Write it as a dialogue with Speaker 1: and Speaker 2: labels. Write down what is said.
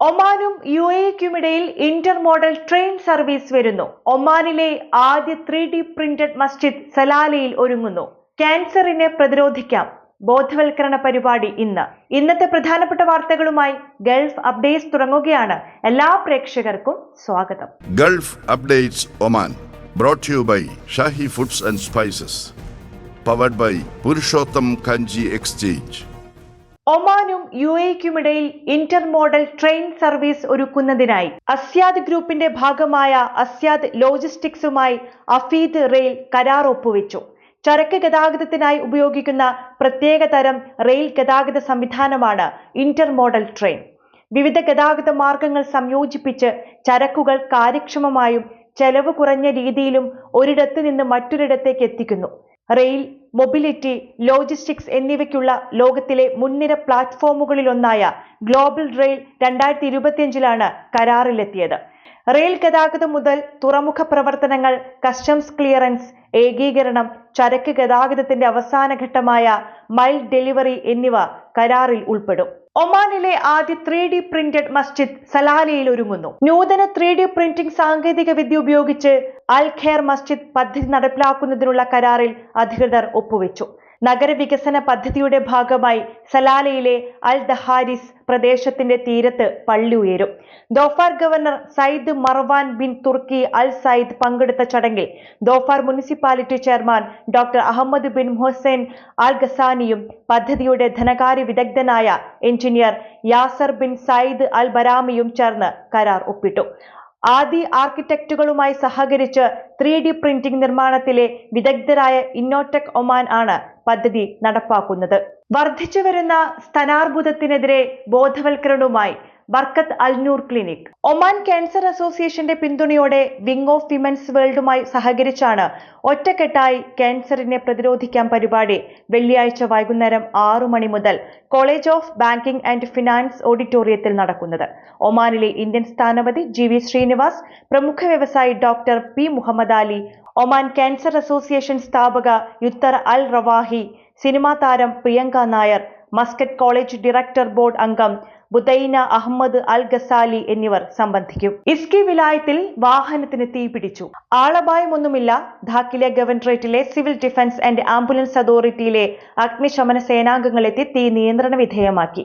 Speaker 1: ഒമാനും U എക്കുമിടയിൽ Inter model train service വരുന്നു. ഒമാനിലെ ആദ്യ ത്രീ ഡി പ്രിന്റഡ് മസ്ജിദ് സലാലയിൽ ഒരുങ്ങുന്നു. ക്യാൻസറിനെ പ്രതിരോധിക്കാം. ബോധവൽക്കരണ പരിപാടി ഇന്ന്. ഇന്നത്തെ പ്രധാനപ്പെട്ട വാർത്തകളുമായി ഗൾഫ് അപ്ഡേറ്റ്സ് തുടങ്ങുകയാണ്. എല്ലാ പ്രേക്ഷകർക്കും സ്വാഗതം.
Speaker 2: Gulf updates Oman brought you by Shahi foods and spices powered by Purushottam Kanji exchange.
Speaker 1: ഒമാനും U എക്കുമിടയിൽ ഇന്റർ മോഡൽ ട്രെയിൻ സർവീസ് ഒരുക്കുന്നതിനായി അസ്യാദ് ഗ്രൂപ്പിന്റെ ഭാഗമായ അസ്യാദ് ലോജിസ്റ്റിക്സുമായി അഫീദ് റെയിൽ കരാർ ഒപ്പുവെച്ചു. ചരക്ക് ഗതാഗതത്തിനായി ഉപയോഗിക്കുന്ന പ്രത്യേക തരം റെയിൽ ഗതാഗത സംവിധാനമാണ് ഇന്റർ മോഡൽ ട്രെയിൻ. വിവിധ ഗതാഗത മാർഗങ്ങൾ സംയോജിപ്പിച്ച് ചരക്കുകൾ കാര്യക്ഷമമായും ചെലവ് കുറഞ്ഞ രീതിയിലും ഒരിടത്ത് നിന്ന് മറ്റൊരിടത്തേക്ക് എത്തിക്കുന്നു. റെയിൽ മൊബിലിറ്റി ലോജിസ്റ്റിക്സ് എന്നിവയ്ക്കുള്ള ലോകത്തിലെ മുൻനിര പ്ലാറ്റ്ഫോമുകളിലൊന്നായ ഗ്ലോബൽ റെയിൽ രണ്ടായിരത്തി ഇരുപത്തിയഞ്ചിലാണ് കരാറിലെത്തിയത്. റെയിൽ ഗതാഗതം മുതൽ തുറമുഖ പ്രവർത്തനങ്ങൾ കസ്റ്റംസ് ക്ലിയറൻസ് ഏകീകരണം ചരക്ക് ഗതാഗതത്തിന്റെ അവസാന ഘട്ടമായ മൈൽ ഡെലിവറി എന്നിവ കരാറിൽ ഉൾപ്പെടും. ഒമാനിലെ ആദ്യ ത്രീ ഡി പ്രിന്റഡ് മസ്ജിദ് സലാലയിൽ ഒരുങ്ങുന്നു. നൂതന ത്രീ ഡി പ്രിന്റിംഗ് സാങ്കേതിക വിദ്യ ഉപയോഗിച്ച് അൽ ഖേർ മസ്ജിദ് പദ്ധതി നടപ്പിലാക്കുന്നതിനുള്ള കരാറിൽ അധികൃതർ ഒപ്പുവെച്ചു. നഗരവികസന പദ്ധതിയുടെ ഭാഗമായി സലാലയിലെ അൽ ദഹാരിസ് പ്രദേശത്തിന്റെ തീരത്ത് പള്ളി ഉയരും. Dhofar governor Sayyid Marwan bin Turki al Said പങ്കെടുത്ത ചടങ്ങിൽ Dhofar municipality chairman doctor Ahmed bin Hussain al ഗസാനിയും പദ്ധതിയുടെ ധനകാര്യ വിദഗ്ധനായ engineer Yasser bin Said al ബരാമിയും ചേർന്ന് കരാർ ഒപ്പിട്ടു. ആദി ആർക്കിടെക്റ്റുകളുമായി സഹകരിച്ച് ത്രീ ഡി പ്രിന്റിംഗ് നിർമ്മാണത്തിലെ വിദഗ്ധരായ ഇന്നോടെക് ഒമാൻ ആണ് പദ്ധതി നടപ്പാക്കുന്നത്. വർദ്ധിച്ചു വരുന്ന സ്തനാർബുദത്തിനെതിരെ ബോധവൽക്കരണവുമായി ബർക്കത്ത് അൽനൂർ ക്ലിനിക്. ഒമാൻ ക്യാൻസർ അസോസിയേഷന്റെ പിന്തുണയോടെ വിങ് ഓഫ് വിമൻസ് വേൾഡുമായി സഹകരിച്ചാണ് ഒറ്റക്കെട്ടായി ക്യാൻസറിനെ പ്രതിരോധിക്കാൻ പരിപാടി. വെള്ളിയാഴ്ച വൈകുന്നേരം ആറു മണി മുതൽ college of banking and finance ഓഡിറ്റോറിയത്തിൽ നടക്കുന്നത്. ഒമാനിലെ ഇന്ത്യൻ സ്ഥാനപതി ജി വി ശ്രീനിവാസ് പ്രമുഖ വ്യവസായി doctor P Muhammad Ali Oman cancer association സ്ഥാപക യുത്തർ അൽ റവാഹി സിനിമാ താരം Priyanka Nair Muscat college director board അംഗം ബുദൈന അഹമ്മദ് അൽ ഗസാലി എന്നിവർ സംബന്ധിക്കും. ഇസ്കി വിലായത്തിൽ വാഹനത്തിന് തീ പിടിച്ചു. ആളപായമൊന്നുമില്ല. ധാക്കിലെ ഗവർണറേറ്റിലെ സിവിൽ ഡിഫൻസ് ആൻഡ് ആംബുലൻസ് അതോറിറ്റിയിലെ അഗ്നിശമന സേനാംഗങ്ങളെത്തി തീ നിയന്ത്രണ വിധേയമാക്കി.